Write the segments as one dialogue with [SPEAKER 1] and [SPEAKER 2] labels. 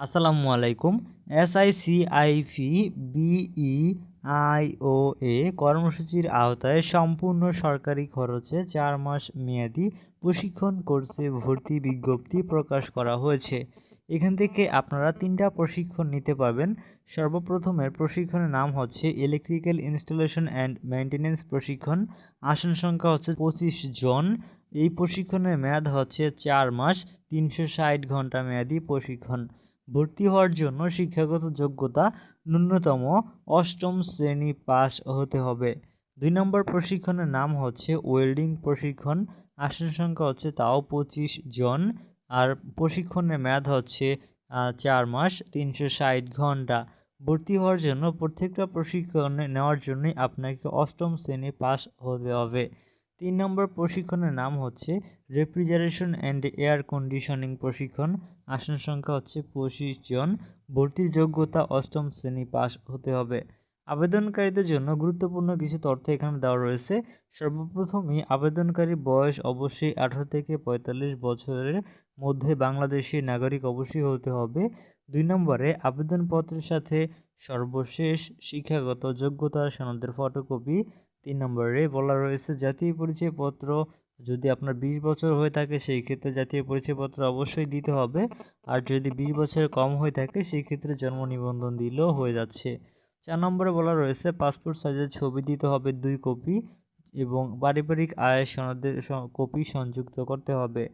[SPEAKER 1] আসসালামু আলাইকুম। এসআইসিআইপি বিই আইওএ কর্মসূচির আওতায় সম্পূর্ণ সরকারি খরচে চার মাস মেয়াদি প্রশিক্ষণ কোর্সে ভর্তি বিজ্ঞপ্তি প্রকাশ করা হয়েছে। এখান থেকে আপনারা তিনটা প্রশিক্ষণ নিতে পারবেন। সর্বপ্রথমের প্রশিক্ষণের নাম হচ্ছে ইলেকট্রিক্যাল ইনস্টলেশন অ্যান্ড মেনটেন্যান্স প্রশিক্ষণ। আসন সংখ্যা হচ্ছে পঁচিশ জন। এই প্রশিক্ষণের মেয়াদ হচ্ছে চার মাস, তিনশো ষাট ঘণ্টা মেয়াদি প্রশিক্ষণ। ভর্তি হওয়ার জন্য শিক্ষাগত যোগ্যতা ন্যূনতম অষ্টম শ্রেণি পাস হতে হবে। দুই নম্বর প্রশিক্ষণের নাম হচ্ছে ওয়েল্ডিং প্রশিক্ষণ। আসন সংখ্যা হচ্ছে তাও পঁচিশ জন। আর প্রশিক্ষণের মেয়াদ হচ্ছে চার মাস, তিনশো ষাট ঘণ্টা। ভর্তি হওয়ার জন্য প্রত্যেকটা প্রশিক্ষণ নেওয়ার জন্যই আপনাকে অষ্টম শ্রেণি পাস হতে হবে। তিন নম্বর প্রশিক্ষণের নাম হচ্ছে রেফ্রিজারেশন অ্যান্ড এয়ার কন্ডিশনিং প্রশিক্ষণ। আসন সংখ্যা হচ্ছে পঁচিশ জন। ভর্তির যোগ্যতা অষ্টম শ্রেণি পাস হতে হবে। আবেদনকারীদের জন্য গুরুত্বপূর্ণ কিছু তথ্য এখানে দেওয়া রয়েছে। সর্বপ্রথমই আবেদনকারী বয়স অবশ্যই আঠারো থেকে পঁয়তাল্লিশ বছরের মধ্যে বাংলাদেশি নাগরিক অবশ্যই হতে হবে। দুই নম্বরে, আবেদনপত্রের সাথে সর্বশেষ শিক্ষাগত যোগ্যতার সনদের ফটোকপি। তিন নম্বরে বলা রয়েছে, জাতীয় পরিচয়পত্র যদি আপনার বিশ বছর হয়ে থাকে, সেই ক্ষেত্রে জাতীয় পরিচয়পত্র অবশ্যই দিতে হবে। আর যদি বিশ বছরের কম হয়ে থাকে, সেই ক্ষেত্রে জন্ম নিবন্ধন দিলেও হয়ে যাচ্ছে। চার নম্বরে বলা রয়েছে, পাসপোর্ট সাইজের ছবি দিতে হবে দুই কপি এবং পারিবারিক আয় সনদের কপি সংযুক্ত করতে হবে।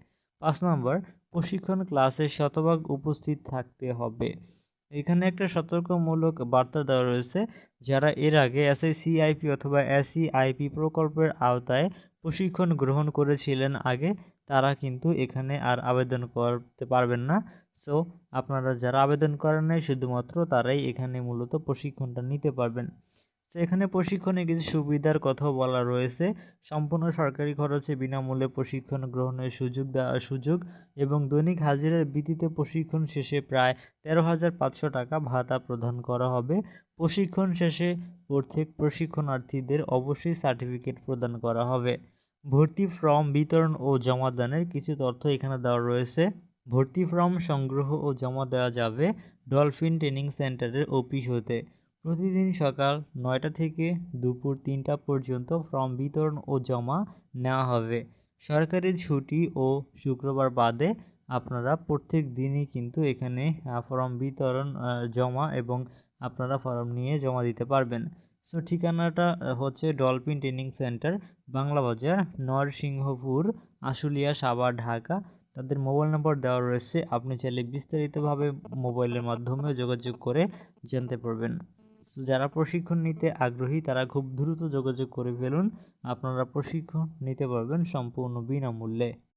[SPEAKER 1] পাঁচ নম্বর, প্রশিক্ষণ ক্লাসে শতভাগ উপস্থিত থাকতে হবে। এখানে একটা সতর্কমূলক বার্তা দেওয়া রয়েছে যারা এর আগে এসআইসিআইপি অথবা এসিআইপি প্রকল্পের আওতায় প্রশিক্ষণ গ্রহণ করেছিলেন আগে, তারা কিন্তু এখানে আর আবেদন করতে পারবেন না। সো আপনারা যারা আবেদন করেন নাই, শুধুমাত্র তারাই এখানে মূলত প্রশিক্ষণটা নিতে পারবেন। তো এখানে প্রশিক্ষণে কিছু সুবিধার কথাও বলা রয়েছে। সম্পূর্ণ সরকারি খরচে বিনামূল্যে প্রশিক্ষণ গ্রহণের সুযোগ দেওয়ার সুযোগ এবং দৈনিক হাজিরার ভিত্তিতে প্রশিক্ষণ শেষে প্রায় তেরো হাজার পাঁচশো টাকা ভাতা প্রদান করা হবে। প্রশিক্ষণ শেষে প্রত্যেক প্রশিক্ষণার্থীদের অবশ্যই সার্টিফিকেট প্রদান করা হবে। ভর্তি ফর্ম বিতরণ ও জমাদানের কিছু তথ্য এখানে দেওয়া রয়েছে। ভর্তি ফর্ম সংগ্রহ ও জমা দেওয়া যাবে ডলফিন ট্রেনিং সেন্টারের অফিস হতে। প্রতিদিন সকাল নয়টা থেকে দুপুর তিনটা পর্যন্ত ফর্ম বিতরণ ও জমা নেওয়া হবে। সরকারি ছুটি ও শুক্রবার বাদে আপনারা প্রত্যেক দিনই কিন্তু এখানে ফর্ম বিতরণ জমা এবং আপনারা ফর্ম নিয়ে জমা দিতে পারবেন। সো ঠিকানাটা হচ্ছে ডলফিন ট্রেনিং সেন্টার, বাংলা বাজার, নরসিংহপুর, আশুলিয়া, সাভার, ঢাকা। তাদের মোবাইল নম্বর দেওয়া রয়েছে। আপনি চাইলে বিস্তারিতভাবে মোবাইলের মাধ্যমেও যোগাযোগ করে জানতে পারবেন। যারা প্রশিক্ষণ নিতে আগ্রহী, তারা খুব দ্রুত যোগাযোগ করে ফেলুন। আপনারা প্রশিক্ষণ নিতে পারবেন সম্পূর্ণ বিনামূল্যে।